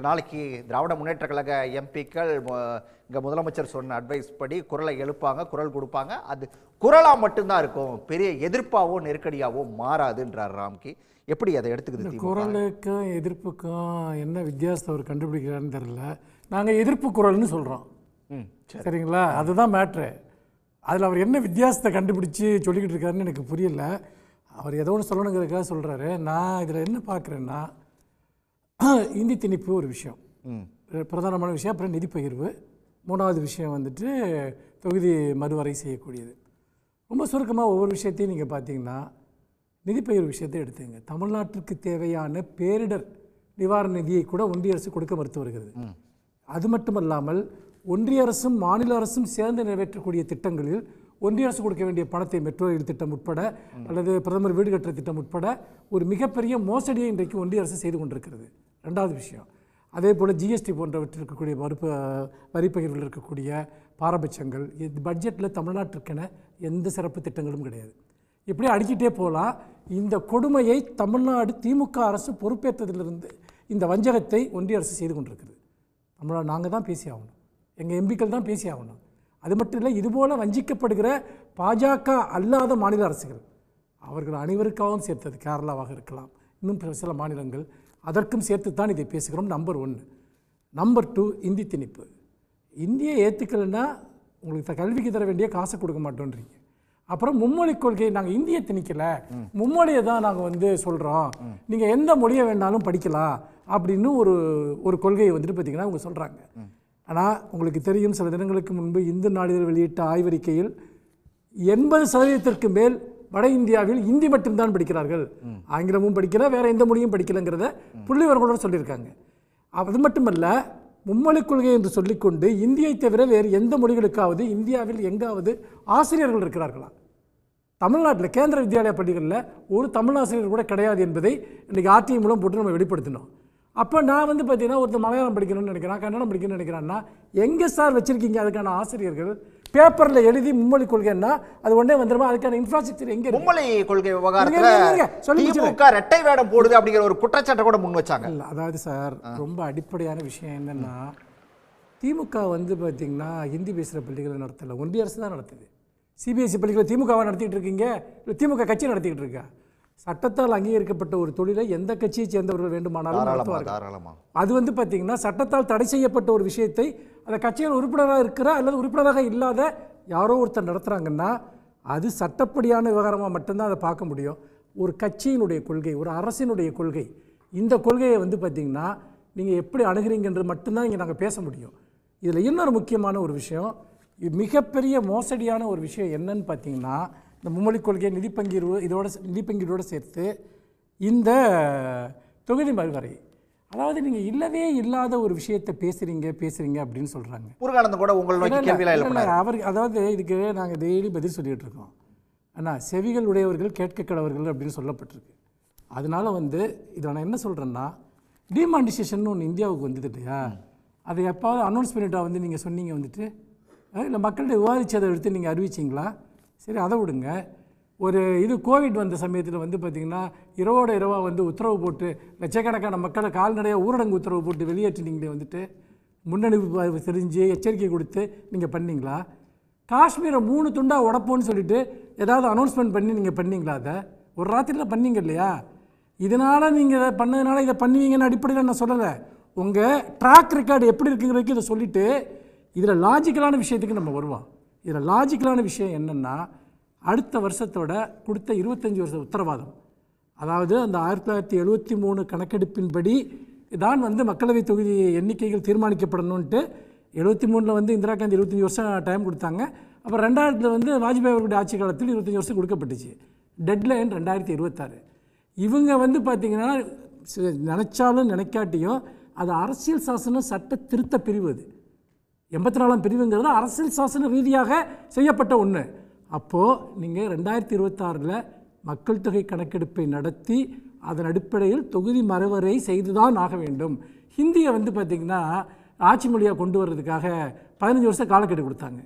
இத்தனை நாளைக்கு திராவிட முன்னேற்ற கழக எம்பிக்கள் இங்கே முதலமைச்சர் சொன்ன அட்வைஸ் படி குரலை எழுப்பாங்க குரல் கொடுப்பாங்க. அது குரலாக மட்டும்தான் இருக்கும். பெரிய எதிர்ப்பாவோ நெருக்கடியாவோ மாறாதுன்றார் ராம்கி. எப்படி அதை எடுத்துக்குது? குரலுக்கும் எதிர்ப்புக்கும் என்ன வித்தியாசத்தை அவர் கண்டுபிடிக்கிறான்னு தெரியல. நாங்கள் எதிர்ப்பு குரல்னு சொல்கிறோம் சரிங்களா? அதுதான் மேட்ரு அதில் அவர் என்ன வித்தியாசத்தை கண்டுபிடிச்சி சொல்லிக்கிட்டு இருக்காருன்னு எனக்கு புரியல. அவர் ஏதோ ஒன்று சொல்லணுங்கிறதுக்காக சொல்கிறாரு நான் இதில் என்ன பார்க்குறேன்னா இந்தி திணிப்பு ஒரு விஷயம். பிரதானமான விஷயம். அப்புறம் நிதி பகிர்வு. மூணாவது விஷயம் வந்துட்டு தொகுதி மறுவரை செய்யக்கூடியது. ரொம்ப சுருக்கமாக ஒவ்வொரு விஷயத்தையும் நீங்கள் பார்த்தீங்கன்னா நிதி பகிர்வு விஷயத்தை எடுத்துங்க தமிழ்நாட்டிற்கு தேவையான பேரிடர் நிவாரண நிதியை கூட ஒன்றிய அரசு கொடுக்க மறுத்து வருகிறது. அது மட்டுமல்லாமல் ஒன்றிய அரசும் மாநில அரசும் சேர்ந்து நிறைவேற்றக்கூடிய திட்டங்களில் ஒன்றிய அரசு கொடுக்க வேண்டிய பணத்தை மெட்ரோ ரயில் திட்டம் உட்பட அல்லது பிரதமர் வீடு கட்டுற திட்டம் உட்பட ஒரு மிகப்பெரிய மோசடியை இன்றைக்கு ஒன்றிய அரசு செய்து கொண்டிருக்கிறது. ரெண்டாவது விஷயம். அதே போல் ஜிஎஸ்டி போன்றவற்றில் இருக்கக்கூடிய மறுப்பு வரிப்பகிர்வில் இருக்கக்கூடிய பாரபட்சங்கள் இது பட்ஜெட்டில் தமிழ்நாட்டிற்கென எந்த சிறப்பு திட்டங்களும் கிடையாது. இப்படி அடிக்கிட்டே போகலாம் இந்த கொடுமையை தமிழ்நாடு திமுக அரசு பொறுப்பேற்றதிலிருந்து இந்த வஞ்சகத்தை ஒன்றிய அரசு செய்து கொண்டிருக்குது. தமிழ்நாடு நாங்கள் தான் பேசி ஆகணும். எங்கள் எம்பிக்கள் தான் பேசி ஆகணும். அது மட்டும் இல்லை இதுபோல் வஞ்சிக்கப்படுகிற பாஜக அல்லாத மாநில அரசுகள் அவர்கள் அனைவருக்காகவும் சேர்த்தது கேரளாவாக இருக்கலாம். இன்னும் சில மாநிலங்கள் அதற்கும் சேர்த்து தான் இதை பேசுகிறோம் நம்பர் ஒன்று நம்பர் டூ இந்தி திணிப்பு. இந்தியை ஏற்றுக்கலைன்னா உங்களுக்கு கல்விக்கு தர வேண்டிய காசை கொடுக்க மாட்டோன்றீங்க. அப்புறம் மும்மொழி கொள்கையை நாங்கள் இந்தியை திணிக்கலை. மும்மொழியை தான் நாங்கள் வந்து சொல்கிறோம் நீங்கள் எந்த மொழியை வேணாலும் படிக்கலாம் அப்படின்னு ஒரு ஒரு கொள்கையை வந்துட்டு பார்த்தீங்கன்னா அவங்க சொல்கிறாங்க ஆனால் உங்களுக்கு தெரியும் சில தினங்களுக்கு முன்பு இந்து நாளிதழ் வெளியிட்ட ஆய்வறிக்கையில் எண்பது சதவீதத்திற்கு மேல் வட இந்தியாவில் இந்தி மட்டும்தான் படிக்கிறார்கள். ஆங்கிலமும் படிக்கல வேற எந்த மொழியும் படிக்கலைங்கிறத புள்ளிவர்களோடு சொல்லியிருக்காங்க. அது மட்டுமல்ல மும்மொழிக் கொள்கை என்று சொல்லிக்கொண்டு இந்தியை தவிர வேறு எந்த மொழிகளுக்காவது இந்தியாவில் எங்காவது ஆசிரியர்கள் இருக்கிறார்களா? தமிழ்நாட்டில் கேந்திர வித்யாலயா பள்ளிகளில் ஒரு தமிழ் ஆசிரியர் கூட கிடையாது என்பதை இன்றைக்கி ஆர்டிஐ மூலம் போட்டு நம்ம வெளிப்படுத்தினோம். அப்போ நான் வந்து பார்த்தீங்கன்னா ஒருத்தர் மலையாளம் படிக்கணும்னு நினைக்கிறான் கன்னடம் படிக்கணும்னு நினைக்கிறான்னா எங்கே சார் வச்சுருக்கீங்க? அதுக்கான ஆசிரியர்கள். பேப்பரில் எழுதி மும்மொழி கொள்கைன்னா அது உடனே வந்துடுமா அதுக்கான இன்ஃப்ராஸ்ட்ரக்சர் எங்கே? மும்மொழி கொள்கை விவகாரத்துல ரெட்டை வேடம் போடுது அப்படிங்கிற ஒரு குற்றச்சாட்டை கூட முன் வச்சாங்க. இல்ல அதாவது சார் ரொம்ப அடிப்படையான விஷயம் என்னன்னா திமுக வந்து பார்த்தீங்கன்னா ஹிந்தி பேசுகிற பள்ளிகளை நடத்தலை ஒன்றிய அரசு தான் நடத்துது. சிபிஎஸ்சி பள்ளிகளை திமுகவை நடத்திட்டு இருக்கீங்க? இல்லை திமுக கட்சி நடத்திக்கிட்டு இருக்கா? சட்டத்தால் அங்கீகரிக்கப்பட்ட ஒரு தொழிலை எந்த கட்சியை சேர்ந்தவர்கள் வேண்டுமானாலும் நடத்துவார்கள். அது வந்து பார்த்தீங்கன்னா சட்டத்தால் தடை செய்யப்பட்ட ஒரு விஷயத்தை அந்த கட்சியில் உறுப்பினராக இருக்கிற அல்லது உறுப்பினராக இல்லாத யாரோ ஒருத்தர் நடத்துகிறாங்கன்னா அது சட்டப்படியான விவகாரமாக மட்டும்தான் அதை பார்க்க முடியும். ஒரு கட்சியினுடைய கொள்கை ஒரு அரசினுடைய கொள்கை இந்த கொள்கையை வந்து பார்த்தீங்கன்னா நீங்கள் எப்படி அணுகிறீங்கன்றது மட்டும்தான் இங்கே நாங்கள் பேச முடியும். இதில் இன்னொரு முக்கியமான ஒரு விஷயம் மிகப்பெரிய மோசடியான ஒரு விஷயம் என்னன்னு பார்த்தீங்கன்னா இந்த மும்மொழி கொள்கை நிதி பங்கீடு இதோட நிதி பங்கீடோடு சேர்த்து இந்த தொகுதி மறுவரை. அதாவது நீங்கள் இல்லவே இல்லாத ஒரு விஷயத்தை பேசுகிறீங்க பேசுகிறீங்க அப்படின்னு சொல்கிறாங்க முருகானந்தம் கூட உங்களை நோக்கி அவர் அதாவது இதுக்கு நாங்கள் டெய்லி பதில் சொல்லிட்டு இருக்கோம். ஆனால் செவிகள் உடையவர்கள் கேட்க கடவர்கள் அப்படின்னு சொல்லப்பட்டிருக்கு. அதனால வந்து இதை நான் என்ன சொல்கிறேன்னா டிமானிசேஷன் ஒன்று இந்தியாவுக்கு வந்தது இல்லையா? அதை எப்பாவது அனௌன்ஸ் பண்ணிட்டா வந்து நீங்கள் சொன்னீங்க வந்துட்டு இல்லை மக்கள்கிட்ட விவாதிச்சதை எடுத்து நீங்கள் அறிவிச்சிங்களா? சரி அதை விடுங்க. ஒரு இது கோவிட் வந்த சமயத்தில் வந்து பார்த்திங்கன்னா இரவோட இரவாக வந்து உத்தரவு போட்டு லட்சக்கணக்கான மக்களை கால்நடையாக ஊரடங்கு உத்தரவு போட்டு வெளியேற்றினீங்களே வந்துட்டு முன்னணிப்பு தெரிஞ்சு எச்சரிக்கை கொடுத்து நீங்கள் பண்ணீங்களா? காஷ்மீரை மூணு துண்டாக உடப்போன்னு சொல்லிட்டு ஏதாவது அனௌன்ஸ்மெண்ட் பண்ணி நீங்கள் பண்ணீங்களா அதை? ஒரு ராத்திரியில் பண்ணீங்க இல்லையா? இதனால் நீங்கள் இதை பண்ணதுனால இதை பண்ணுவீங்கன்னு அடிப்படையில் நான் சொல்லலை. உங்கள் ட்ராக் ரெக்கார்டு எப்படி இருக்குங்கிறதுக்கு இதை சொல்லிவிட்டு இதில் லாஜிக்கலான விஷயத்துக்கு நம்ம வருவோம். இதில் லாஜிக்கலான விஷயம் என்னென்னா அடுத்த வருஷத்தோட கொடுத்த இருபத்தஞ்சி வருஷ உத்தரவாதம். அதாவது அந்த ஆயிரத்தி தொள்ளாயிரத்தி எழுபத்தி மூணு கணக்கெடுப்பின்படி தான் வந்து மக்களவை தொகுதி எண்ணிக்கைகள் தீர்மானிக்கப்படணுன்ட்டு எழுபத்தி மூணில் வந்து இந்திரா காந்தி இருபத்தஞ்சி வருஷம் டைம் கொடுத்தாங்க. அப்புறம் ரெண்டாயிரத்தில் வந்து வாஜ்பாய் அவர்களுடைய ஆட்சி காலத்தில் இருபத்தஞ்சி வருஷம் கொடுக்கப்பட்டுச்சு. டெட்லைன் ரெண்டாயிரத்தி இருபத்தாறு. இவங்க வந்து பார்த்திங்கன்னா நினச்சாலும் நினைக்காட்டியும் அது அரசியல் சாசனம் சட்ட திருத்த பிரிவு அது. எண்பத்தி நாலாம் பிரிவுங்கிறது அரசியல் சாசன ரீதியாக செய்யப்பட்ட ஒன்று அப்போது நீங்கள் ரெண்டாயிரத்தி இருபத்தாறில் மக்கள் தொகை கணக்கெடுப்பை நடத்தி அதன் அடிப்படையில் தொகுதி மறுவரை செய்துதான் ஆக வேண்டும். ஹிந்தியை வந்து பார்த்திங்கன்னா ஆட்சி மொழியாக கொண்டு வர்றதுக்காக பதினஞ்சு வருஷம் காலக்கெடு கொடுத்தாங்க.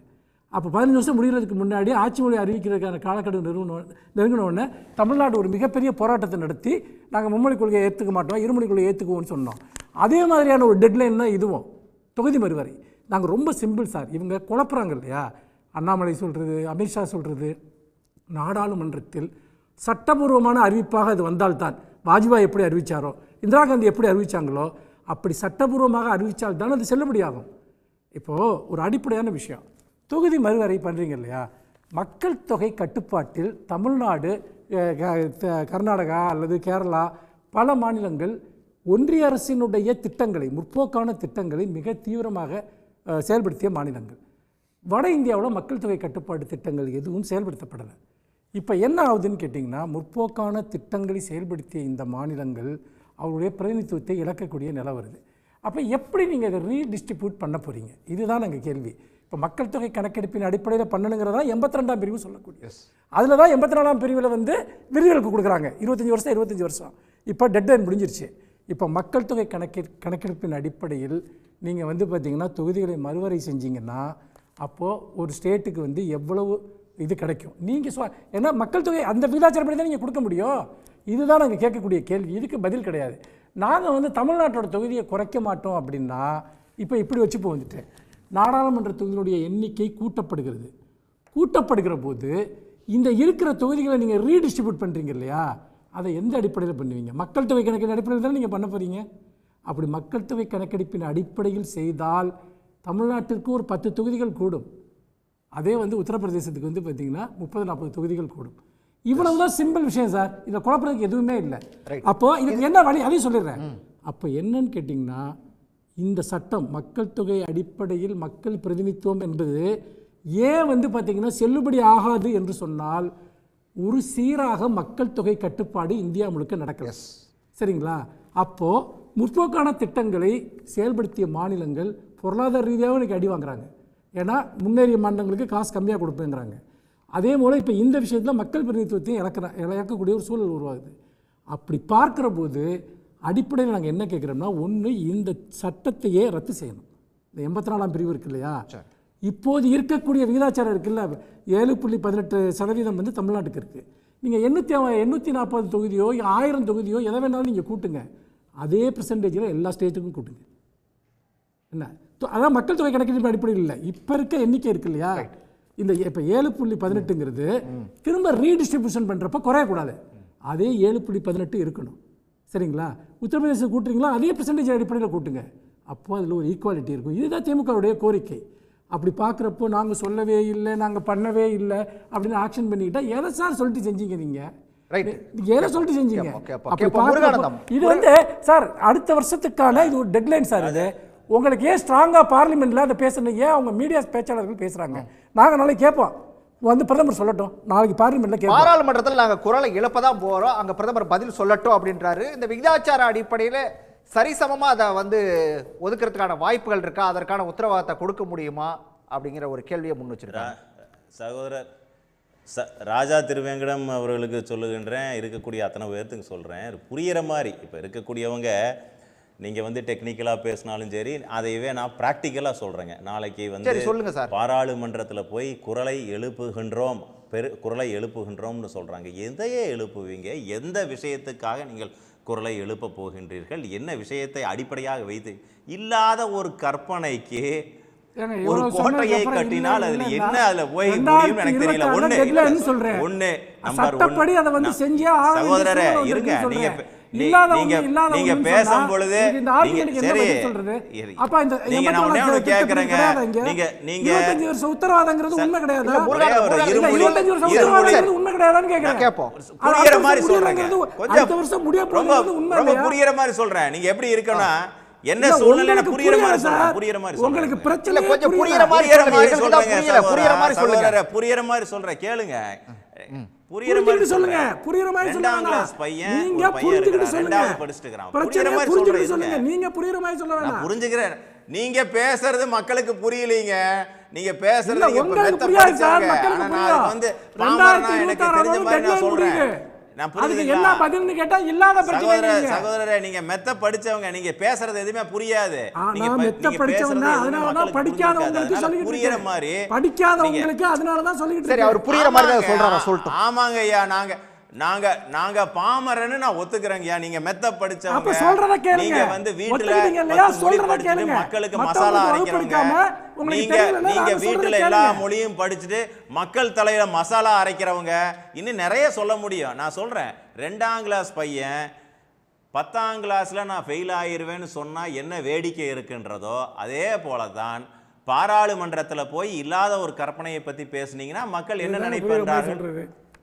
அப்போ பதினஞ்சு வருஷம் முடிகிறதுக்கு முன்னாடி ஆட்சி மொழி அறிவிக்கிறதுக்கான காலக்கெடு நிறுவன நெருங்கினோடனே தமிழ்நாடு ஒரு மிகப்பெரிய போராட்டத்தை நடத்தி நாங்கள் மும்மொழி கொள்கையை ஏற்றுக்க மாட்டோம் இருமொழி கொள்கையை ஏற்றுக்குவோம்னு சொன்னோம். அதே மாதிரியான ஒரு டெட்லைன் தான் இதுவும். தொகுதி மறுவரை. நாங்கள் ரொம்ப சிம்பிள் சார். இவங்க குழப்புறாங்க இல்லையா? அண்ணாமலை சொல்கிறது அமித்ஷா சொல்கிறது நாடாளுமன்றத்தில் சட்டபூர்வமான அறிவிப்பாக அது வந்தால்தான். வாஜ்பாய் எப்படி அறிவிச்சாரோ இந்திரா காந்தி எப்படி அறிவித்தாங்களோ அப்படி சட்டபூர்வமாக அறிவித்தால் தான் அது செல்லுபடியாகும். இப்போது ஒரு அடிப்படையான விஷயம். தொகுதி மறுவரை பண்ணுறீங்க இல்லையா? மக்கள் தொகை கட்டுப்பாட்டில் தமிழ்நாடு க- கர்நாடகா அல்லது கேரளா பல மாநிலங்கள் ஒன்றிய அரசினுடைய திட்டங்களை முற்போக்கான திட்டங்களை மிக தீவிரமாக செயல்படுத்திய மாநிலங்கள். வட இந்தியாவில் மக்கள் தொகை கட்டுப்பாட்டு திட்டங்கள் எதுவும் செயல்படுத்தப்படலை. இப்போ என்ன ஆகுதுன்னு கேட்டிங்கன்னா முற்போக்கான திட்டங்களை செயல்படுத்திய இந்த மாநிலங்கள் அவருடைய பிரதிநிதித்துவத்தை இழக்கக்கூடிய நிலை வருது. அப்போ எப்படி நீங்கள் அதை ரீடிஸ்ட்ரிபியூட் பண்ண போகிறீங்க இதுதான் நாங்கள் கேள்வி. இப்போ மக்கள் தொகை கணக்கெடுப்பின் அடிப்படையில் பண்ணணுங்கிறதா எண்பத்தி ரெண்டாம் பிரிவு சொல்லக்கூடிய அதில் தான் எண்பத்தி நாலாம் பிரிவில் வந்து விருதுகளுக்கு கொடுக்குறாங்க. இருபத்தஞ்சி வருஷம் இருபத்தஞ்சி வருஷம். இப்போ டெட்லைன் முடிஞ்சிருச்சு. இப்போ மக்கள் தொகை கணக்கெ கணக்கெடுப்பின் அடிப்படையில் நீங்கள் வந்து பார்த்தீங்கன்னா தொகுதிகளை மறுவரை செஞ்சீங்கன்னா அப்போது ஒரு ஸ்டேட்டுக்கு வந்து எவ்வளவு இது கிடைக்கும்? நீங்கள் சொ ஏன்னா மக்கள் தொகை அந்த விகிதாச்சாரப்படி தான் நீங்கள் கொடுக்க முடியும். இதுதான் நாங்கள் கேட்கக்கூடிய கேள்வி. இதுக்கு பதில் கிடையாது. நாங்கள் வந்து தமிழ்நாட்டோட தொகுதியை குறைக்க மாட்டோம் அப்படின்னா இப்போ இப்படி வச்சுப்போ வந்துட்டு நாடாளுமன்ற தொகுதிகளுடைய எண்ணிக்கை கூட்டப்படுகிறது. கூட்டப்படுகிற போது இந்த இருக்கிற தொகுதிகளை நீங்கள் ரீடிஸ்ட்ரிபியூட் பண்ணுறீங்க இல்லையா? அதை எந்த அடிப்படையில் பண்ணுவீங்க? மக்கள் தொகை கணக்கின் அடிப்படையில் தானே நீங்கள் பண்ண போகிறீங்க அப்படி மக்கள் தொகை கணக்கெடுப்பின் அடிப்படையில் செய்தால் தமிழ்நாட்டிற்கு ஒரு பத்து தொகுதிகள் கூடும். அதே வந்து உத்தரப்பிரதேசத்துக்கு வந்து பார்த்தீங்கன்னா முப்பது நாற்பது தொகுதிகள் கூடும். இவ்வளவு தான் சிம்பிள் விஷயம் சார். இதில் குழப்பறதுக்கு எதுவுமே இல்லை. அப்போ இதுக்கு என்ன வழி? அதையும் சொல்லிடுறேன். அப்போ என்னன்னு கேட்டிங்கன்னா இந்த சட்டம் மக்கள் தொகை அடிப்படையில் மக்கள் பிரதிநிதித்துவம் என்பது ஏன் வந்து பார்த்தீங்கன்னா செல்லுபடி ஆகாது என்று சொன்னால் ஒரு சீராக மக்கள் தொகை கட்டுப்பாடு இந்தியா முழுக்க நடக்கல சரிங்களா? அப்போ முற்போக்கான திட்டங்களை செயல்படுத்திய மாநிலங்கள் பொருளாதார ரீதியாகவும் இன்னைக்கு அடி வாங்குறாங்க. ஏன்னா முன்னேறிய மாநிலங்களுக்கு காசு கம்மியாக கொடுப்பேங்கிறாங்க. அதே போல் இப்போ இந்த விஷயத்தில் மக்கள் பிரதிநிதித்துவத்தையும் இழக்கிற இழக்கக்கூடிய ஒரு சூழல் உருவாகுது. அப்படி பார்க்குற போது அடிப்படையில் நாங்கள் என்ன கேட்குறோம்னா ஒன்று இந்த சட்டத்தையே ரத்து செய்யணும். இந்த எண்பத்தி நாலாம் பிரிவு இருக்கு இல்லையா? இப்போது இருக்கக்கூடிய விகிதாச்சாரம் இருக்குல்ல ஏழு புள்ளி பதினெட்டு சதவீதம் வந்து தமிழ்நாட்டுக்கு இருக்குது நீங்கள் எண்ணூற்றி எண்ணூற்றி நாற்பது தொகுதியோ ஆயிரம் தொகுதியோ எதை வேணாலும் நீங்கள் கூட்டுங்க. அதே பெர்சன்டேஜில் எல்லா ஸ்டேட்டுக்கும் கூட்டுங்க. என்ன? அதான் மக்கள் தொகை கணக்கெடுப்பு அடிப்படையில் இல்லை. இப்போ இருக்க எண்ணிக்கை இருக்கு இல்லையா? இந்த இப்போ ஏழு புள்ளி பதினெட்டுங்கிறது திரும்ப ரீடிஸ்ட்ரிபியூஷன் பண்ணுறப்ப குறையக்கூடாது அதே ஏழு புள்ளி பதினெட்டு இருக்கணும். சரிங்களா? உத்தரப்பிரதேசம் கூட்டுறீங்களா? அதே பெர்சன்டேஜ் அடிப்படையில் கூட்டுங்க. அப்போ அதில் ஒரு ஈக்குவாலிட்டி இருக்கும். இதுதான் திமுகவுடைய கோரிக்கை. அப்படி பார்க்குறப்போ நாங்கள் சொல்லவே இல்லை நாங்கள் பண்ணவே இல்லை அப்படின்னு ஆக்ஷன் பண்ணிக்கிட்டா எதை சார் சொல்லிட்டு செஞ்சீங்க நீங்கள் எதை சொல்லிட்டு செஞ்சீங்க. அப்படி. இது வந்து சார் அடுத்த வருஷத்துக்கான இது ஒரு டெட்லைன் சார் இது. உங்களுக்கு ஏன் ஸ்ட்ராங்காக பார்லிமெண்ட்ல அதை பேசணும் ஏன் அவங்க மீடியா பேச்சாளர்கள் பேசுறாங்க? நாங்கள் நாளைக்கு கேட்போம் வந்து பிரதமர் சொல்லட்டும். நாளைக்கு பார்லிமெண்ட்ல கேட்போம் பாராளுமன்றத்தில் நாங்க குரலை எழுப்ப தான் போறோம். அங்க பிரதமர் பதில் சொல்லட்டும் அப்படின்றாரு. இந்த விகிதாச்சார அடிப்படையில சரிசமமா அதை வந்து ஒதுக்குறதுக்கான வாய்ப்புகள் இருக்கா? அதற்கான உத்தரவாதத்தை கொடுக்க முடியுமா? அப்படிங்கிற ஒரு கேள்வியை முன் வச்சிருக்காங்க. சகோதரர் ச ராஜா திருவேங்கடம் அவர்களுக்கு சொல்லுகின்றேன் இருக்கக்கூடிய அத்தனை பேர்த்துக்கு சொல்கிறேன் புரியிற மாதிரி இப்போ இருக்கக்கூடியவங்க நீங்கள் வந்து டெக்னிக்கலாக பேசினாலும் சரி அதையவே நான் ப்ராக்டிக்கலாக சொல்கிறேங்க நாளைக்கு வந்து சொல்லுங்க சார். பாராளுமன்றத்தில் போய் குரலை எழுப்புகின்றோம் பெரு குரலை எழுப்புகின்றோம்னு சொல்கிறாங்க எதையே எழுப்புவீங்க? எந்த விஷயத்துக்காக நீங்கள் குரலை எழுப்ப போகின்றீர்கள் என்ன விஷயத்தை அடிப்படையாக வைத்து இல்லாத ஒரு கற்பனைக்கு ஒரு கோட்டையை கட்டினால் அதுல என்ன அதுல போய் முடியும்னு எனக்கு தெரியல ஒண்ணு சொல்றேன். ஒண்ணு சட்டப்படி one. அதை வந்து செஞ்சே சகோதரரே இருங்க நீங்க நீங்க பேசும் பொழுது சரி அப்ப இந்த நீங்க நான் ஒண்ணே கேக்குறேங்க. நீங்க நீங்க 25 வருஷம் உத்தரவாதங்கிறது உண்மை கிடையாதா? 25 வருஷம் உத்தரவாதங்கிறது உண்மை கிடையாதான்னு கேக்குறேன். புரியுற அடுத்த மாதிரி சொல்றேங்க அடுத்த வருஷம் முடிய போகுதுங்கிறது உண்மை ரொம்ப? புரியுற மாதிரி சொல்றேன் நீங்க எப்படி இருக்கணும்னா என்ன சூழ்நிலை புரியுற மாதிரி சொல்றேன். புரியுற மாதிரி உங்களுக்கு சொல்றேன் பிரச்சனை கொஞ்சம் புரியுற. மாதிரி புரியல. புரியுற மாதிரி சொல்லுங்க. புரியுற மாதிரி சொல்றேன் கேளுங்க புரியுற மாதிரி சொல்லுங்க. புரியுற மாதிரி சொல்லுங்க பையன் நீங்க புரிஞ்சுக்கிட்டு. சொல்லுங்க படிச்சுட்டு இருக்கிறான். புரியுற பிரச்சனை மாதிரி புரிஞ்சுக்கிட்டு சொல்றேன் சொல்லுங்க. நீங்க புரியுற மாதிரி சொல்ல வேணாம் புரிஞ்சுக்கிறேன் நீங்க பேசுறது மக்களுக்கு புரியலீங்க நீங்க பேசுறது உங்களுக்கு புரியாது சார். மக்களுக்கு புரியும். வந்து ரெண்டாயிரத்தி பாமரனா எனக்கு இருபத்தாறு தெரிஞ்ச மாதிரி நான் deadline சொல்றேன் முடியுது. நான் அதுக்கு? என்ன பதில்னு கேட்டா இல்லாத பிரச்சனை சகோதரர் நீங்க மெத்த படிச்சவங்க நீங்க பேசுறது எதுவுமே புரியாது நீங்க மெத்த. எதுவுமே அதனால தான் படிக்காதவங்களுக்கு சொல்லிக்கிட்டு புரியுற. மாதிரி படிக்காதவங்களுக்கு அதனால தான் சொல்லிக்கிட்டு சரி. அவர் புரியுற மாதிரி தான் ஆமாங்க, சொல்றாரா சொல்லட்டும் ஆமாங்க ஐயா நாங்க நாங்க நாங்க பாமரன்னு நான் ஒத்துக்கிறேங்க ஐயா நீங்க மெத்த படிச்சவங்க அப்ப சொல்றத கேளுங்க. நீங்க வந்து வீட்டுல. மக்களுக்கு மசாலா அரைக்கிறவங்க நீங்க நீங்க வீட்டுல எல்லா. மொழியும் படிச்சுட்டு மக்கள் தலையில மசாலா அரைக்கிறவங்க இன்னும் நிறைய சொல்ல முடியும் நான் சொல்றேன் ரெண்டாம் கிளாஸ் பையன் பத்தாம் கிளாஸ்ல நான் ஃபெயில் ஆயிருவேன்னு சொன்னா என்ன வேடிக்கை இருக்குன்றதோ அதே போல தான் பாராளுமன்றத்துல போய் இல்லாத ஒரு கற்பனையை பத்தி பேசுனீங்கன்னா மக்கள் என்ன நினைப்பார்கள்.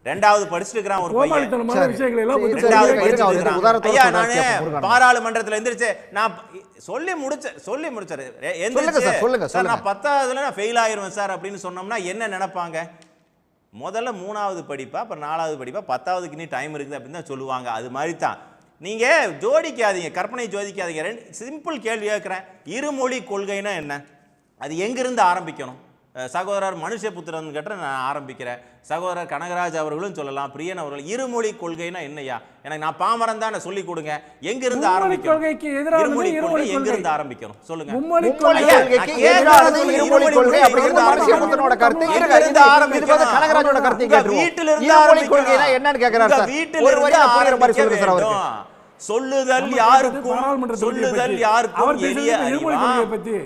ரெண்டாவது படிச்சுட்டு இருக்கிறான் ஒரு பையன். ஐயா நானு. பாராளுமன்றத்துல எந்திரிச்சு நான் சொல்லி முடிச்ச சொல்லி முடிச்சாரு. எந்திரிச்சு, சார், சொல்லுங்க, சார் நான். பத்தாவதுல நான் ஃபெயில் ஆயிருவேன் சார் அப்படின்னு சொன்னோம்னா என்ன நினைப்பாங்க? முதல்ல மூணாவது படிப்பா அப்புறம் நாலாவது படிப்பா பத்தாவதுக்கு இனி டைம் இருக்குது அப்படின்னு தான் சொல்லுவாங்க. அது மாதிரி தான். நீங்க ஜோடிக்காதீங்க கற்பனை ஜோதிக்காதீங்க. ரெண்டு சிம்பிள் கேள்வி கேட்குறேன். இருமொழி கொள்கைனா என்ன? அது எங்கிருந்து ஆரம்பிக்கணும்? சகோதரர் மனுஷபுத்திரன் கிட்ட நான் ஆரம்பிக்கிறேன். சகோதரர் கனகராஜ் அவர்களும் சொல்லலாம் பிரியன் அவர்கள் இருமொழி கொள்கைனா என்னய்யா? எனக்கு நான் பாமரன் தான் சொல்லி கொடுங்க. எங்கிருந்து மும்மொழி ஆரம்பிக்கணும்? கொள்கை. எங்கிருந்து ஆரம்பிக்கணும்? சொல்லுங்க. ஆரம்பிக்கணும்? ஆரம்பிக்கணும்? வீட்டிலிருந்து ஆரம்பிக்கணும். என்னன்னு கேக்குறாரு உங்க சார். வீட்டிலிருந்து சொல்லுதல் யாருக்கும் சொல்லுதல். யாருக்கும் எளிய.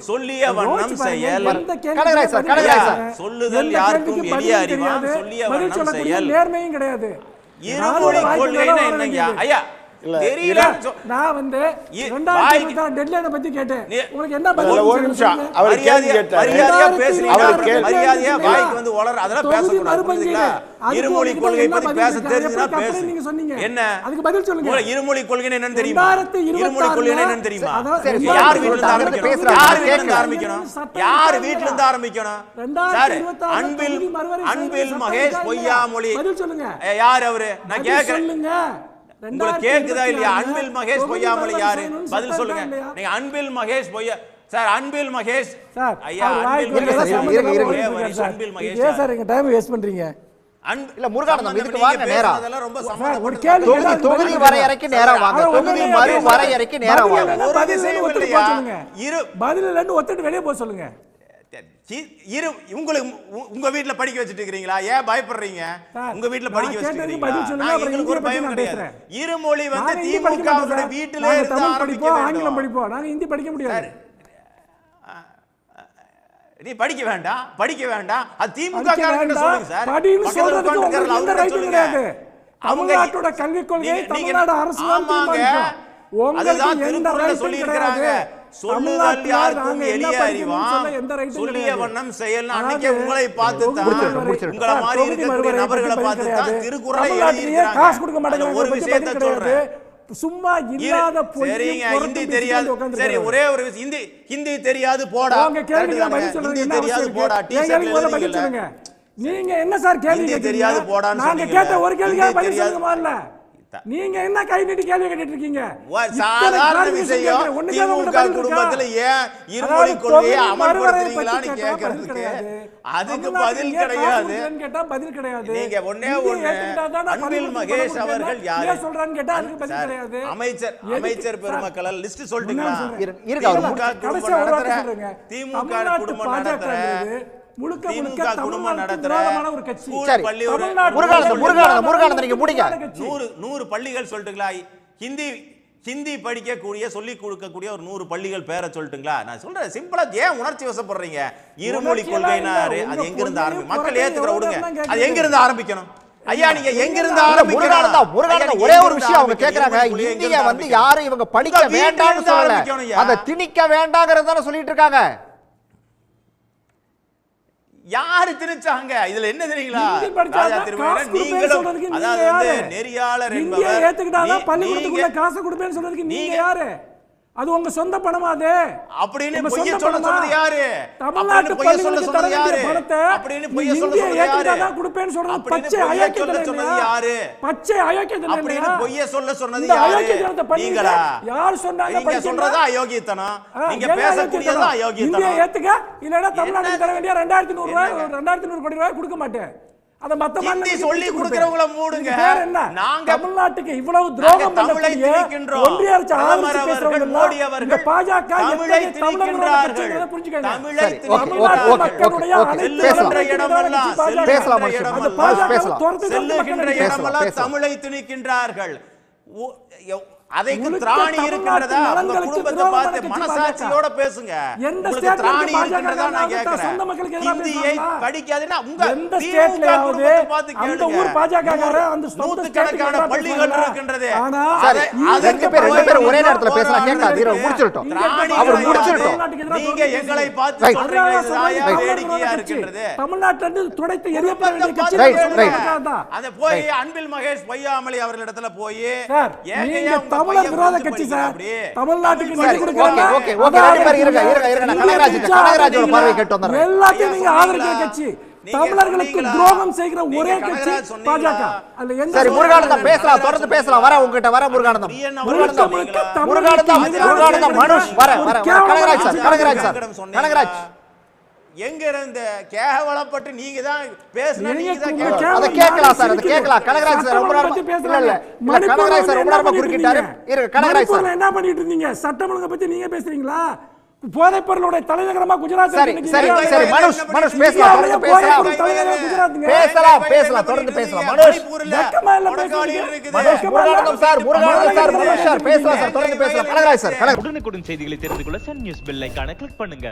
சொல்லிய வண்ணம் செயல். சொல்லுதல் யாருக்கும் எளிய அறிவாம். சொல்லிய வண்ணம் செயல். நேர்மையும் கிடையாது இருமொழி கொள்கைன்னா வர ஐயா தெரியல நான் வந்து இ- ரெண்டாயிரத்தி வாய்க்கு- இருபத்தி ஆறு டெட்லைனை பத்தி கேட்டேன் நீ- உங்களுக்கு என்ன இல்ல, பதில் ஒரு நிமிஷம் சொல்லுங்க? அவர் கேள்வி மரியாதையா கேட்டாரு மரியாதையா பேசுறீங்க அவர் கேள்வி- மரியாதையா. வாய்க்கு வந்து அதெல்லாம் அதுக்கு இருமொழி கொள்கை பத்தி பேச? தெரிஞ்சுனா எப்படி பேசு நீங்க சொன்னீங்க? என்ன அதுக்கு பதில் சொல்லுங்க. உங்களுக்கு இருமொழி கொள்கை என்னன்னு தெரியுமா இருமொழி கொள்கை என்னன்னு தெரியுமா யார் வீட்ல இருந்து ஆரம்பிக்கணும் யார் வீட்ல இருந்து. ஆரம்பிக்கணும் யார். வீட்ல இருந்து ஆரம்பிக்கணும் சார் அன்பில் அன்பில் மகேஷ் பொய்யாமொழி பதில் சொல்லுங்க. யார் அவரு நான் கேக்குறேன் சொல்லுங்க. உங்களுக்கு கேக்குதா இல்லையா? அன்பில் மகேஷ் மறுவரை யாரு? பதில் சொல்லுங்க? நீங்க அன்பில் மகேஷ் பொய்யா சார் அன்பில் மகேஷ் சார், ஐயா அன்பில் மகேஷ் சார். ஏன் எங்க டைம் வேஸ்ட் பண்றீங்க? அன்பு- இல்ல, முருகானந்தம், இதுக்கு வாங்க நேரா. ரொம்ப. கேள்வி தொகுதி வரையறைக்கு நேரா வாங்க. தொகுதி மறு. வரையறைக்கு நேரா வாங்க. பதில் இல்லைன்னு ஒத்துட்டு வெளியே போக சொல்லுங்க. இரு உங்களுக்கு உ- உங்க வீட்ல படிக்க வச்சிட்டு இருக்கீங்களா ஏன் பயப்படுறீங்க உங்க வீட்ல நான் படிக்க வச்சிட்டு ஒரு பயம் கிடையாது. இருமொழி வந்து திமுக. வீட்டிலே இருந்து ஆரம்பிக்க ஆங்கிலம் படிப்போம் நாங்க ஹிந்தி படிக்க முடியாது நீ படிக்க வேண்டாம் படிக்க வேண்டாம் அது திமுக காரங்க. சொல்லுங்க சார் படின்னு சொல்றதுக்கு உங்களுக்கு எந்த சொல்லுங்க. கிடையாது. அவங்க தமிழ்நாட்டோட கல்விக் கொள்கையை தமிழ்நாடு அரசு தான். தீர்மானிக்கும். உங்களுக்கு அதுதான் எந்த சொல்லியிருக்கிறாங்க. கிடையாது. சொல்லுதல் யாருக்கும் நாங்க என்ன எளிய அறிவாம் சொல்லிய. வண்ணம் செயல் அன்னைக்கு உங்களை பார்த்து தான். உங்களை மாதிரி இருக்கக்கூடிய நபர்களை பார்த்து தான். திருக்குறளை ஒரு விஷயத்தை. சொல்றேன் சும்மா இல்லாத சரிங்க ஹிந்தி தெரியாது சரி. ஒரே ஒரு ஹிந்தி ஹிந்தி தெரியாது போடா ஹிந்தி தெரியாது போடா இருக்கு? டி என் கேள்விக்கு முதல்ல பதில் ஷர்ட்ல சொல்லுங்க. நீங்க என்ன சார் கேள்வி? தெரியாது போடான்னு நாங்க. கேட்ட ஒரு கேள்விக்காக பதில் தெரியாது. சொல்லுங்க முதல்ல. நீங்க என்ன கை நீட்டி கேள்வி கேட்டுட்டு இருக்கீங்க சாதாரண விஷயம் திமுக? குடும்பத்துல ஏன் இருமொழி கொள்கையை அமல்படுத்துறீங்களான்னு கிடையாது. அதுக்கு பதில் கிடையாது கேட்டா பதில் கிடையாது. நீங்க ஒண்ணே இந்தியை ஒண்ணு, அன்பில் மகேஷ். அவர்கள் யாரு? சொல்றான்னு கேட்டா அதுக்கு பதில் கிடையாது. அமைச்சர் அமைச்சர் சார், பெருமக்கள் லிஸ்ட் சொல்லிட்டீங்களா திமுக குடும்பம் நடத்துற. திமுக குடும்பம் நடத்துற முழுக்க முழுக்க திமுக குடும்பம் தமிழ்நாட்டுக்கு நடத்துற விரோதமான ஒரு கட்சி. ஸ்கூல் சரி. பள்ளி ஒரு தமிழ்நாட்டு முருகானந்தம், முருகானந்தம், முருகானந்தம், நீங்க முடிங்க. கட்சி. நூறு நூறு பள்ளிகள் சொல்லட்டுங்களா ஹிந்தி ஹிந்தி படிக்கக்கூடிய சொல்லி கொடுக்கக்கூடிய ஒரு நூறு பள்ளிகள் பேரை சொல்லட்டுங்களா நான் சொல்றேன் சிம்பிளா ஏன் உணர்ச்சி வசப்படுறீங்க இருமொழி கொள்கைனாரு. அது எங்க இருந்து ஆரம்பி மக்கள் ஏத்துக்கிற விடுங்க அது எங்க? இருந்து ஆரம்பிக்கணும் ஐயா நீங்க எங்க இருந்து ஆரம்பிக்கணும் ஒரே ஒரு விஷயம் அவங்க? கேக்குறாங்க இந்திய வந்து? யாரும் இவங்க படிக்க வேண்டாம்னு சொல்லல. அதை திணிக்க வேண்டாங்கிறது தானே சொல்லிட்டு இருக்காங்க யாரு திணிச்சாங்க இதுல என்ன தெரியுங்களா? ராஜா கொடுப்பேன்னு நீங்களும் அதாவது? நெறியாளர் என்பவர். ஏத்துக்கிட்டாதான் பள்ளிக்கூடத்துக்குள்ள காசு கொடுப்பேன்னு சொல்றதுக்கு நீங்க- யாரு? அது உங்க சொந்த பணமா அது அப்படின்னு பொய்ய சொல்ல? சொன்னது யாரு தமிழ்நாட்டு பொய்ய சொல்ல சொன்னது யாரு அப்படின்னு பொய்ய சொல்ல சொன்னது யாரு ஏத்துக்கிட்டாதான் கொடுப்பேன்னு சொல்றது பச்சை சொல்ல சொன்னது? யாரு பச்சை அயோக்கியத்தனம் அப்படின்னு? பொய்ய சொல்ல சொன்னது யாரு. நீங்களா யார் சொன்னாங்க நீங்க? சொல்றதா அயோக்கியத்தனம் நீங்க பேசக்கூடியதா அயோக்கியத்தனம்? இந்தியை ஏத்துக்க இல்லைன்னா தமிழ்நாட்டுக்கு தர வேண்டிய ரெண்டாயிரத்தி நூறு ரூபாய் என்னங்க? ரெண்டாயிரத்தி நூறு கோடி ரூபாய் கொடுக்க மாட்டேன் அத மத்த மாநிலங்களுக்கு சொல்லி கொடுக்கறவங்கள. மூடுங்க. என்ன நாங்க- தமிழ்நாட்டுக்கு இவ்வளவு துரோகம் தமிழை பண்ணக்கூடிய. ஒன்றிய அரசு அவர்கள், பேசுறவங்க இந்த பாஜக தமிழை திணிக்கின்றார்கள். தமிழை சரி, ஓகே, ஓகே, திணிக்கின்றார்கள். ஓகே, மக்களுடைய. செல்லுகின்ற இடமெல்லாம் பேசலாம், பேசலாம். செல்லுகின்ற இடமெல்லாம். தமிழை திணிக்கின்றார்கள் அதைக்கு திராணி இருக்கின்றதா உங்க குடும்பத்தை பார்த்து மனசாட்சியோட பேசுங்க. உங்களுக்கு திராணி இருக்கின்றதா நான் கேக்குறேன். ஹிந்தியை? படிக்காதுன்னா உங்க திமுக குடும்பத்தை பார்த்து கேளுங்க. பாஜக அந்த நூத்துக்கணக்கான பள்ளிகள் இருக்கின்றது ரெண்டு பேர் ரெண்டு பேரும் ஒரே நேரத்துல பேசலாம் கேட்காது முடிச்சிட்டோம் அவர்? முடிச்சிட்டோம் நீங்க எங்களை பார்த்து. சொல்றீங்க. வேடிக்கையா இருக்கின்றது. தமிழ்நாட்டுல இருந்து துடைத்து எரியப்பட. அந்த போய் அன்பில் மகேஷ் பொய்யாமலை அவர்களிடத்துல போய் ஏங்க தமிழர் விரோத கட்சி சார். தமிழ்நாட்டுக்கு தமிழ் நிதி கொடுக்கறதா? ஓகே, ஓகே, இருங்க, இருங்க, இருங்க, கனகராஜ் கனகராஜோட பார்வை கேட்டு வந்துடுறேன். எல்லாத்தையும் நீங்க ஆதரிக்கிற? கட்சி தமிழர்களுக்கு? துரோகம் செய்கிற ஒரே கட்சி? பாஜக அதுல எந்த சரி முருகானந்தம். பேசலாம் தொடர்ந்து பேசலாம் வர உங்ககிட்ட வர முருகானந்தம் முருகானந்தம் முருகானந்தம் மனுஷ் வர வர கனகராஜ் சார். கனகராஜ் சார்? கனகராஜ் எங்க இருந்து கேவலப்பட்டு நீங்க தான் பேசுனா நீங்க தான் கேவலம். அதை கேட்கலாம் சார் அதை இருக்குது? கனகராஜ் சார் ரொம்ப நேரமா பத்தி இல்ல கனகராஜ் சார் ரொம்ப என்ன நேரமா பண்ணிட்டு குறுக்கிட்டாரு இருந்தீங்க? இரு கனகராஜ் சார். என்ன பண்ணிட்டு இருந்தீங்க சட்டம் ஒழுங்கை பத்தி நீங்க பேசுறீங்களா? போதைப் பொருளுடைய தலைநகரமா குஜராத் சரி சரி சரி இருக்கு. மனுஷ் மனுஷ் பேசலாம். தொடர்ந்து பேசலாம். பேசலாம், பேசலாம், தொடர்ந்து பேசலாம். இருக்குது. Manoj Muruganandam sir Muruganandam sir Manoj sir பேசலாம் சார். தொடர்ந்து பேசலாம். கனகராஜ் சார் கனகராஜ். உடனுக்குடன் செய்திகளை தெரிந்து கொள்ள சன் நியூஸ் பெல் ஐகானை கிளிக் பண்ணுங்க.